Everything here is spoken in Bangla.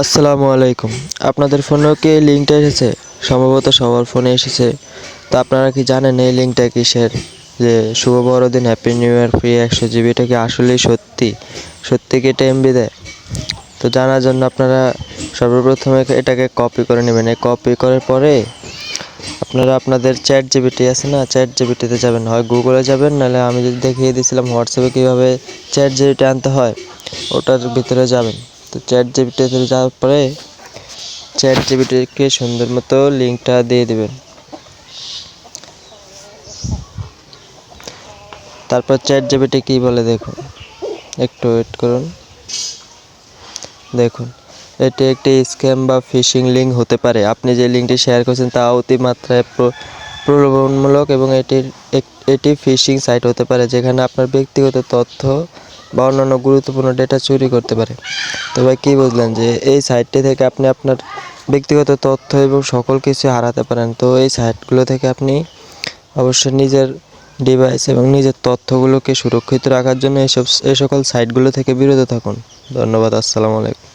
আসসালামু আলাইকুম। আপনাদের ফোনেও কি এই লিঙ্কটা এসেছে? সম্ভবত সবার ফোনে এসেছে। তো আপনারা কি জানেন এই লিঙ্কটা কিসের? যে শুভ বড়দিন হ্যাপি নিউ ইয়ার ফ্রি একশো জিবি, এটা কি আসলেই সত্যি? সত্যি কি এটা এমবি দেয় তো জানার জন্য আপনারা সর্বপ্রথমে এটাকে কপি করে নেবেন। এই কপি করার পরে আপনারা আপনাদের চ্যাট জিবিটি আছে না? চ্যাট জিবিটিতে যাবেন। হয় গুগলে যাবেন, নাহলে আমি যদি দেখিয়ে দিয়েছিলাম হোয়াটসঅ্যাপে কীভাবে চ্যাট জিবিটি আনতে হয়, ওটার ভিতরে যাবেন। তো চ্যাট জিবিটিতে যাওয়ার পরে চ্যাট জিবিটিকে সুন্দর মতো লিঙ্কটা দিয়ে দেবেন। তারপর চ্যাট জিবিটি কী বলে দেখুন। একটু ওয়েট করুন। দেখুন, এটি একটি স্ক্যাম বা ফিশিং লিঙ্ক হতে পারে। আপনি যে লিঙ্কটি শেয়ার করেছেন তা অতিমাত্রায় প্র- প্রলোভনমূলক এবং এটির এটি ফিশিং সাইট হতে পারে, যেখানে আপনার ব্যক্তিগত তথ্য বা অন্যান্য গুরুত্বপূর্ণ ডেটা চুরি করতে পারে। তো ভাই, কী বুঝলেন যে এই সাইটটি থেকে আপনি আপনার ব্যক্তিগত তথ্য এবং সকল কিছু হারাতে পারেন। তো এই সাইটগুলো থেকে আপনি অবশ্যই নিজের ডিভাইস এবং নিজের তথ্যগুলোকে সুরক্ষিত রাখার জন্য এসব এই সকল সাইটগুলো থেকে বিরত থাকুন। ধন্যবাদ, আসসালামু আলাইকুম।